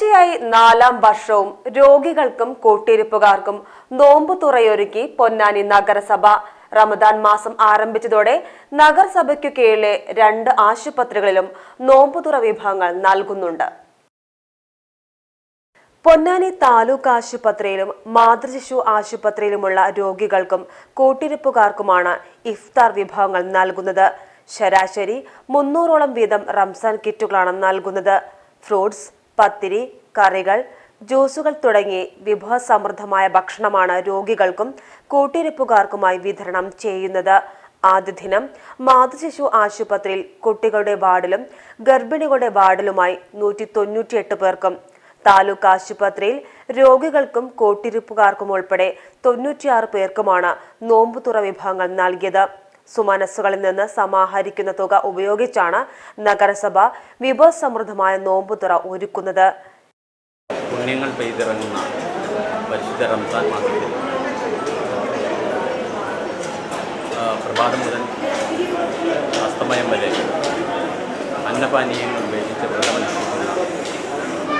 തുടർച്ചയായി നാലാം വർഷവും രോഗികൾക്കും കൂട്ടിരിപ്പുകാർക്കും നോമ്പു തുറയൊരുക്കി പൊന്നാനി നഗരസഭ. റമദാൻ മാസം ആരംഭിച്ചതോടെ നഗരസഭയ്ക്കു കീഴിലെ രണ്ട് ആശുപത്രികളിലും നോമ്പുതുറ വിഭാഗങ്ങൾ നൽകുന്നുണ്ട്. പൊന്നാനി താലൂക്ക് ആശുപത്രിയിലും മാതൃശിശു ആശുപത്രിയിലുമുള്ള രോഗികൾക്കും കൂട്ടിരിപ്പുകാർക്കുമാണ് ഇഫ്താർ വിഭവങ്ങൾ നൽകുന്നത്. ശരാശരി മുന്നൂറോളം വീതം റംസാൻ കിറ്റുകളാണ് നൽകുന്നത്. ഫ്രൂട്ട്സ് പത്തിരി കറികൾ ജ്യൂസുകൾ തുടങ്ങി വിഭവസമൃദ്ധമായ ഭക്ഷണമാണ് രോഗികൾക്കും കൂട്ടിരിപ്പുകാർക്കുമായി വിതരണം ചെയ്യുന്നത്. ആദ്യ ദിനം മാതൃശിശു ആശുപത്രിയിൽ കുട്ടികളുടെ വാർഡിലും ഗർഭിണികളുടെ വാർഡിലുമായി നൂറ്റി തൊണ്ണൂറ്റിയെട്ട് പേർക്കും താലൂക്ക് ആശുപത്രിയിൽ രോഗികൾക്കും കൂട്ടിരിപ്പുകാർക്കും ഉൾപ്പെടെ തൊണ്ണൂറ്റിയാറ് പേർക്കുമാണ് നോമ്പുതുറ വിഭാഗങ്ങൾ നൽകിയത്. സുമനസ്സുകളിൽ നിന്ന് സമാഹരിക്കുന്ന തുക ഉപയോഗിച്ചാണ് നഗരസഭ വിഭവസമൃദ്ധമായ നോമ്പുതുറ ഒരുക്കുന്നത്. പുണ്യങ്ങൾ പെയ്തിറങ്ങുന്ന പരിശുദ്ധ റംസാൻ മാസത്തിൽ പ്രഭാതം മുതൽ അസ്തമയം വരെ അന്നപാനീയങ്ങൾ ഉപയോഗിച്ച് വ്രതമനുഷ്ഠിക്കുന്ന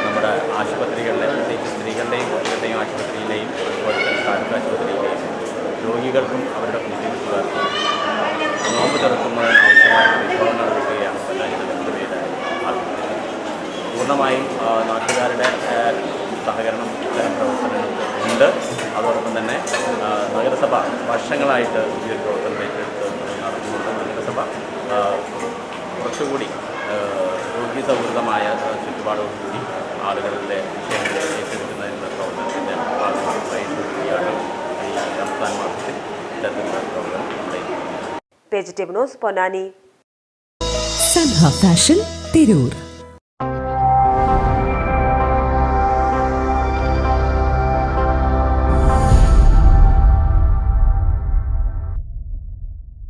നമ്മുടെ ആശുപത്രികളിലെ പ്രത്യേകിച്ച് സ്ത്രീകളുടെയും കുട്ടികളുടെയും ആശുപത്രിയിലെയും അതുപോലെ തന്നെ താലൂക്ക് ആശുപത്രിയിലെയും രോഗികൾക്കും അവരുടെ കുട്ടികൾക്കും നോമ്പ് തുറക്കുന്നതിന് ആവശ്യമായ വിഭവങ്ങൾ ഒരുക്കുകയാണ് പൊന്നാനി നഗരസഭയുടെ ആവശ്യം പൂർണമായും നാട്ടുകാരുടെ സഹകരണം ഇത്തരം പ്രവർത്തനങ്ങൾക്ക് ഉണ്ട് അതോടൊപ്പം തന്നെ നഗരസഭ വർഷങ്ങളായിട്ട് ഈ ഒരു പ്രവർത്തനം ഏറ്റെടുത്ത് നടത്തുന്നുണ്ട്. നഗരസഭ കുറച്ചുകൂടി രോഗി സൗഹൃദമായ ചുറ്റുപാടോടുകൂടി ആളുകളുടെ വിഷയങ്ങളെ ഏറ്റെടുക്കുന്നതിനുള്ള പ്രവർത്തനത്തിന്റെ ഭാഗമായിട്ടാണ് ഈ റംസാൻ മാസത്തിൽ ഇത്തരത്തിലുള്ള പ്രവർത്തനം നമ്മുടെ positive news Ponnani Sanha fashion Tirur